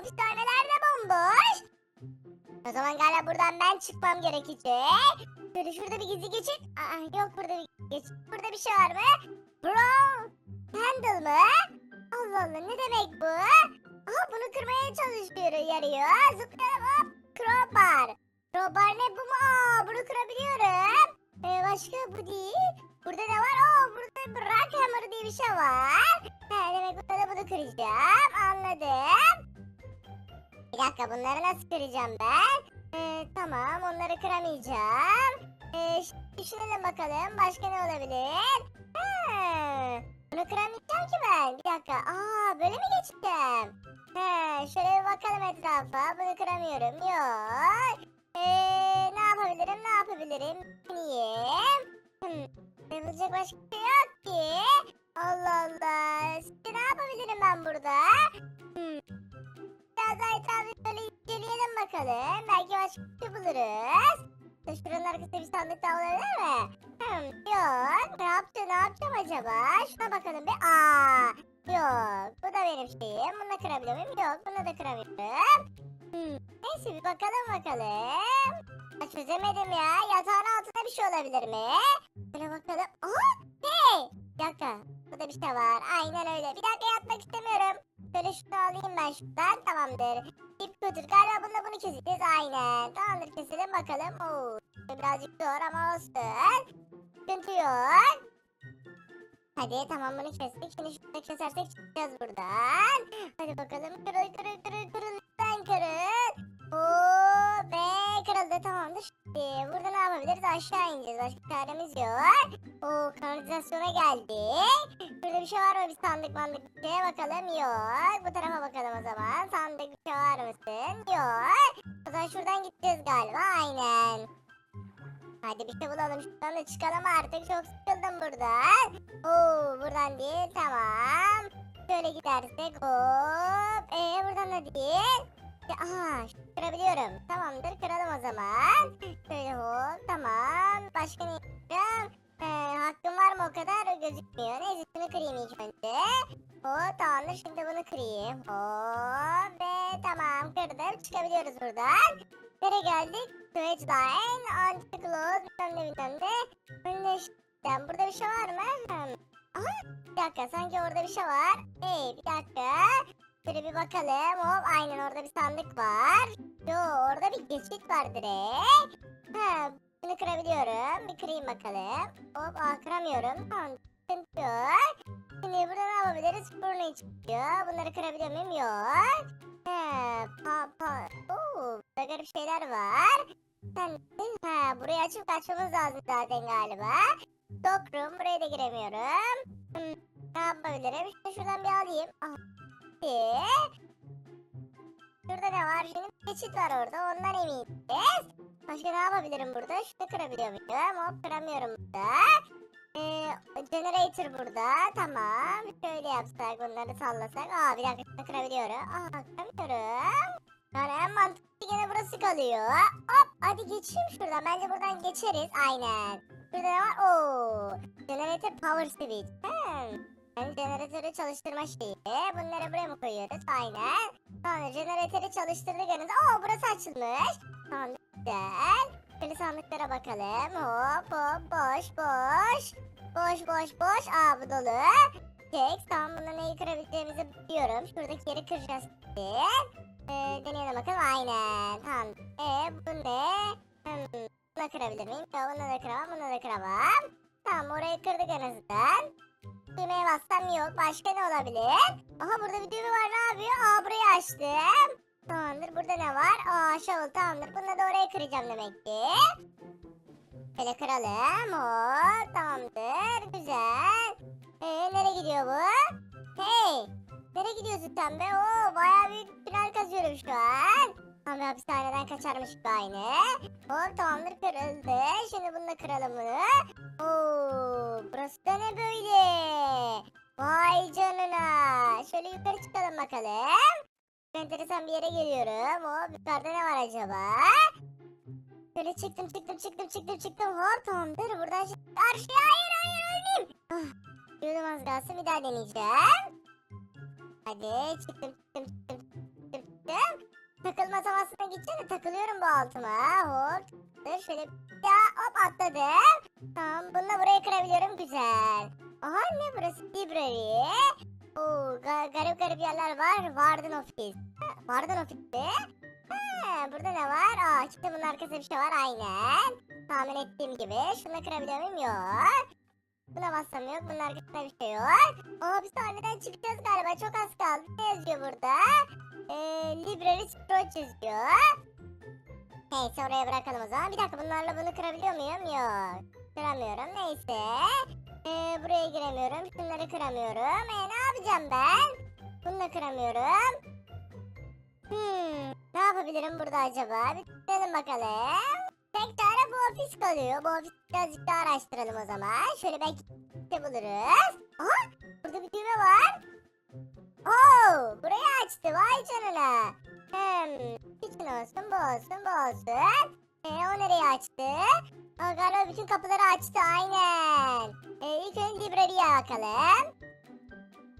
Hapishaneler de bomboş. O zaman galiba buradan ben çıkmam gerekecek. Şöyle şurada bir gizli geçit. Aa, yok burada bir geçit. Burada bir şey var mı? Bro. Handle mı? Allah Allah ne demek bu? Aha bunu kırmaya çalışıyorum yarıyor. Zıplayalım hop. Crowbar. Crowbar ne bu mu? Aa bunu kırabiliyorum. Ee, başka bu değil. Burada ne var? Aa burada rock hammer diye bir şey var. Ha, demek burada bunu kıracağım. Anladım. Bir dakika bunları nasıl kıracağım ben? Ee, tamam onları kıramayacağım. Ee, düşünelim bakalım başka ne olabilir? Ha, bunu kıramayacağım ki ben. Bir dakika. Aa böyle mi geçeceğim? He, şöyle bir bakalım etrafa. Bunu kıramıyorum. Yok. Ee, ne yapabilirim? Ne yapabilirim? Deneyeyim. Hmm. Yapılacak başka şey yok ki. Allah Allah. Şimdi ne yapabilirim ben burada? Bakalım. Belki başka bir şey buluruz. Şuranın arkasında bir sandık daha olabilir mi? Hmm, yok. Ne yapacağım, ne yapacağım acaba? Şuna bakalım bir. Aa, yok. Bu da benim şeyim. Bunu da kırabiliyor muyum? Yok. Bunu da kıramıyorum. Hmm. Neyse bir bakalım bakalım. Ya çözemedim ya. Yatağın altında bir şey olabilir mi? Şöyle bakalım. Aa, hey. Bir dakika. Burada bir şey var. Aynen öyle. Bir dakika yatmak istemiyorum. Şöyle şunu alayım ben şuradan. Tamamdır. İp götür. Galiba bunda bunu keseceğiz. Aynen. Tamamdır keselim bakalım. Oo, birazcık zor ama olsun. Sıkıntı yok. Hadi tamam bunu kestik. Şimdi şurada kesersek çıkacağız buradan. Hadi bakalım. Kırıl kırıl kırıl kırıl. Lütfen kırıl. Oo, ve kırıldı tamamdır. Şimdi burada ne yapabiliriz? Aşağı ineceğiz. Başka çaremiz yok. Oo kanalizasyona geldik. Burada bir şey var mı? Bir sandık mandık bir bakalım. Yok. Bu tarafa bakalım o zaman. Sandık bir şey var mısın? Yok. O zaman şuradan gideceğiz galiba. Aynen. Hadi bir şey bulalım. Şuradan da çıkalım artık. Çok sıkıldım buradan. Oo buradan değil. Tamam. Şöyle gidersek hop. Ee buradan da değil. Aha kırabiliyorum. Tamamdır kıralım o zaman. Şöyle hop tamam. Başka ne yapacağım? Ee, hakkım var mı o kadar gözükmüyor. Neyse şunu kırayım ilk önce. Hop tamamdır şimdi bunu kırayım. Hop ve tamam kırdım. Çıkabiliyoruz buradan. Nereye geldik? Switch line, anti-close, bilmem ne bilmem ne. Önüne işte, burada bir şey var mı? Hmm. Aha, bir dakika sanki orada bir şey var. Hey bir dakika. Şöyle bir bakalım. Hop aynen orada bir sandık var. Yo orada bir geçit var direkt. Ha, kırabiliyorum. Bir kırayım bakalım. Hop aa kıramıyorum. Tamam yok. Şimdi burada ne yapabiliriz? Furniture çıkıyor. Bunları kırabiliyor muyum? Yok. He, pa pa. Oo, burada garip şeyler var. Sen ha, burayı açıp kaçmamız lazım zaten galiba. Stockroom buraya da giremiyorum. Hmm, ne yapabilirim? Şunu şuradan bir alayım. Ah. Şurada ne var? Şimdi bir geçit var orada. Ondan eminiz. Başka ne yapabilirim burada? Şunu kırabiliyor muyum? Hop kıramıyorum burada. Ee, generator burada. Tamam. Şöyle yapsak bunları sallasak. Aa bir dakika şunu kırabiliyorum. Aa kıramıyorum. Yani en mantıklı gene burası kalıyor. Hop hadi geçeyim şuradan. Bence buradan geçeriz. Aynen. Burada ne var? Oo. Generator power switch. Hmm. Yani jeneratörü çalıştırma şeyi. Bunları buraya mı koyuyoruz? Aynen. Sonra jeneratörü çalıştırdık önünde. Oo burası açılmış. Tamam güzel. Şöyle sandıklara bakalım. Hop hop boş boş. Boş boş boş. Aa bu dolu. Kek. Tamam bunda neyi kırabileceğimizi biliyorum. Şuradaki yeri kıracağız. Ee, deneyelim bakalım. Aynen. Tamam. Ee bu ne? Hmm. Bunu kırabilir miyim? Yok bunu da kıramam. Bunu da kıramam. Tamam orayı kırdık en azından. Düğmeye bassam yok. Başka ne olabilir? Aha burada bir düğme var. Ne yapıyor? Aa burayı açtım. Tamamdır. Burada ne var? Aa shovel tamamdır. Bunu da oraya kıracağım demek ki. Şöyle kıralım. Hop tamamdır. Güzel. Ee, nereye gidiyor bu? Hey. Nereye gidiyorsun sen be? Oo bayağı büyük tünel kazıyorum şu an. Bir hapishaneden kaçarmış gibi aynı. Hop tamamdır kırıldı. Şimdi bunu da kıralım bunu. Oo burası da ne böyle? Vay canına. Şöyle yukarı çıkalım bakalım. Enteresan bir yere geliyorum. Hop yukarıda ne var acaba? Şöyle çıktım çıktım çıktım çıktım çıktım. Hop tamamdır. Buradan şimdi karşıya hayır hayır ölmeyeyim. Ah, Yürüdüm az kalsın bir daha deneyeceğim. Hadi çıktım çıktım çıktım çıktım çıktım. takılma aşamasına gideceğim de takılıyorum bu altıma. Hop. Dur şöyle ya hop atladım. Tamam bununla burayı kırabiliyorum güzel. Aha ne burası library. Oo ga- garip garip yerler var. Warden ofis. Ha, Warden ofisi. Ha, burada ne var? Aa kitabın arkasında bir şey var aynen. Tahmin ettiğim gibi. Şunu kırabiliyor muyum? Yok. Buna bassam yok. Bunun arkasında bir şey yok. Aa biz sahneden çıkacağız galiba. Çok az kaldı. Ne yazıyor burada? Ee, library Sprout yazıyor. Neyse oraya bırakalım o zaman. Bir dakika bunlarla bunu kırabiliyor muyum? Yok. Kıramıyorum. Neyse. Ee, buraya giremiyorum. Şunları kıramıyorum. Ee, ne yapacağım ben? Bunu da kıramıyorum. Hmm, ne yapabilirim burada acaba? Bir gidelim bakalım. Tek tane bu ofis kalıyor. Bu ofisi birazcık daha araştıralım o zaman. Şöyle belki de buluruz. Aha burada bir düğme var. Oo, burayı açtı. Vay canına. Hmm, bütün olsun, bu olsun, bu olsun. Ee, o nereye açtı? Aa, galiba bütün kapıları açtı. Aynen. Ee, ilk önce library'e bakalım.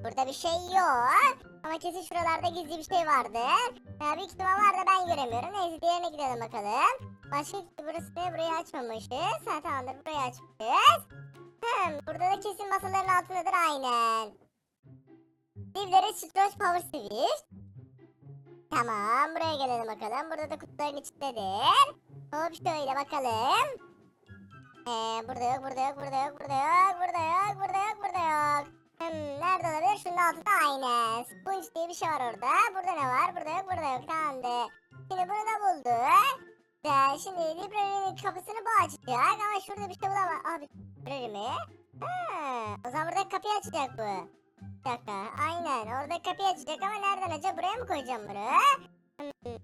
Burada bir şey yok. Ama kesin şuralarda gizli bir şey vardır. Ya büyük ihtimal var da ben göremiyorum. Neyse diğerine gidelim bakalım. Başka burası ne? Burayı açmamışız. Ha tamamdır burayı açmışız. Hmm, burada da kesin masaların altındadır aynen. Divleri Stroch Power Switch. Tamam buraya gelelim bakalım. Burada da kutuların içindedir. Hop şöyle bakalım. Ee, burada yok, burada yok, burada yok, aynen. Sponge diye bir şey var orada. Burada ne var? Burada yok, burada yok. Tamamdır. Şimdi bunu da bulduk. Güzel. Şimdi library'nin kapısını bu açacak ama şurada bir şey bulamam. Abi library mi? Ha, o zaman burada kapıyı açacak bu. Bir dakika. Aynen. Orada kapıyı açacak ama nereden açacak? Buraya mı koyacağım bunu? Hmm.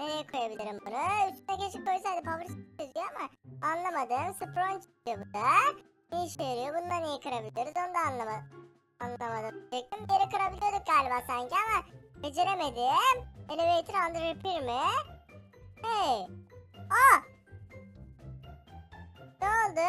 Nereye koyabilirim bunu? Üstüne keşke koysaydı power yazıyor ama anlamadım. Sprung çıkıyor burada. Ne işe yarıyor? Bundan neyi kırabiliriz? Onu da anlamadım. Anlamadım. Yere kırabiliyorduk galiba sanki ama beceremedim. Elevator under repair mi? Hey. Aa! Ne oldu?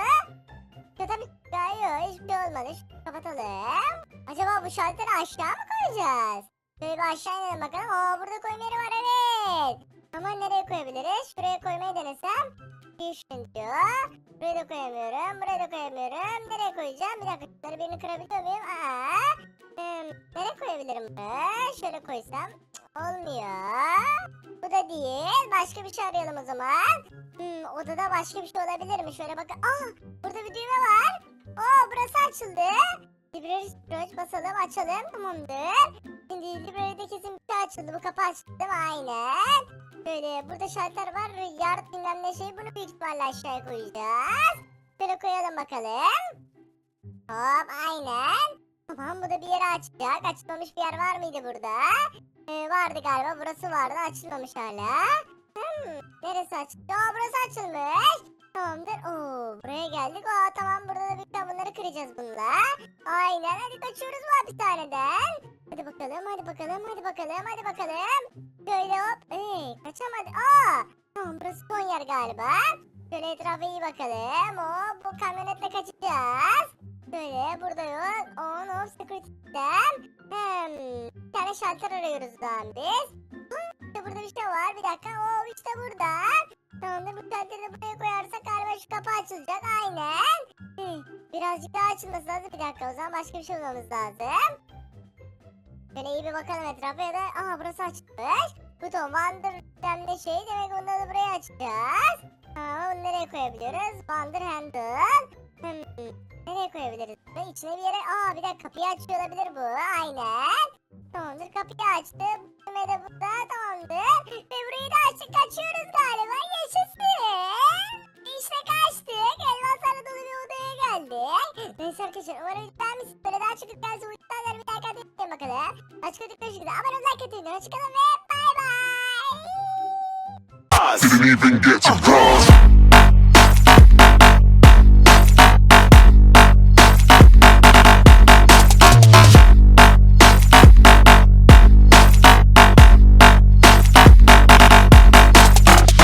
Kötü bir şey. Hiçbir şey olmadı. Şunu kapatalım. Acaba bu şalteri aşağı mı koyacağız? Şöyle bir aşağı inelim bakalım. Aa burada koyma yeri var evet. Ama nereye koyabiliriz? Şuraya koymayı denesem. Düşün diyor. Buraya da koyamıyorum. Buraya da koyamıyorum. Nereye koyacağım? Bir dakika. Şunları birini kırabiliyor muyum? Aa. Hmm, nereye koyabilirim bunu? Şöyle koysam. Olmuyor. Bu da değil. Başka bir şey arayalım o zaman. Hmm, odada başka bir şey olabilir mi? Şöyle bakın. Aa, burada bir düğme var. Aa, burası açıldı. Library Storage basalım açalım. Tamamdır. Şimdi library'de kesin bir şey açıldı. Bu kapı mi? Aynen. Böyle burada şalter var. Yard bilmem ne şey. Bunu büyük ihtimalle aşağıya koyacağız. Şöyle koyalım bakalım. Hop aynen. Tamam bu da bir yere açacak. Açılmamış bir yer var mıydı burada? Ee, vardı galiba. Burası vardı. Açılmamış hala. Hmm, neresi açıldı? Aa burası açılmış. Tamamdır. Oo, buraya geldik. Aa tamam burada da bir bunları kıracağız bununla. Aynen hadi kaçıyoruz bu hapishaneden. Hadi bakalım hadi bakalım hadi bakalım hadi bakalım. Şöyle hop. Ee, kaçamadı. Aa tamam burası son yer galiba. Şöyle etrafa iyi bakalım. Hop bu kamyonetle kaçacağız. Şöyle burada yok. On off security. Hmm, bir tane şalter arıyoruz zaman biz. İşte burada bir şey var. Bir dakika. Oo işte burada. Tamamdır bu şalteri buraya koyarsak galiba şu kapı açılacak. Aynen. Birazcık daha açılması lazım. Bir dakika o zaman başka bir şey bulmamız lazım. Şöyle iyi bir bakalım etrafa ya da... Aha burası açılmış. Buton Wonder de şey demek bunları da buraya açacağız. Tamam bunu nereye koyabiliyoruz? Wonder Handle. Hmm. Nereye koyabiliriz? İçine bir yere... Aa bir dakika kapıyı açıyor olabilir bu. Aynen. Tamamdır kapıyı açtı. Düğme de burada tamamdır. Ve burayı da açtık kaçıyoruz galiba. Yaşasın. İşte kaçtık. Elmaslarla dolu bir odaya geldik. Neyse arkadaşlar umarım beğenmişsiniz. Böyle daha çok yüklerse bu bir atlayın bakalım. Açık ödükler şekilde abone olmayı like atın. Hoşçakalın ve bay bay. Didn't even get to cross.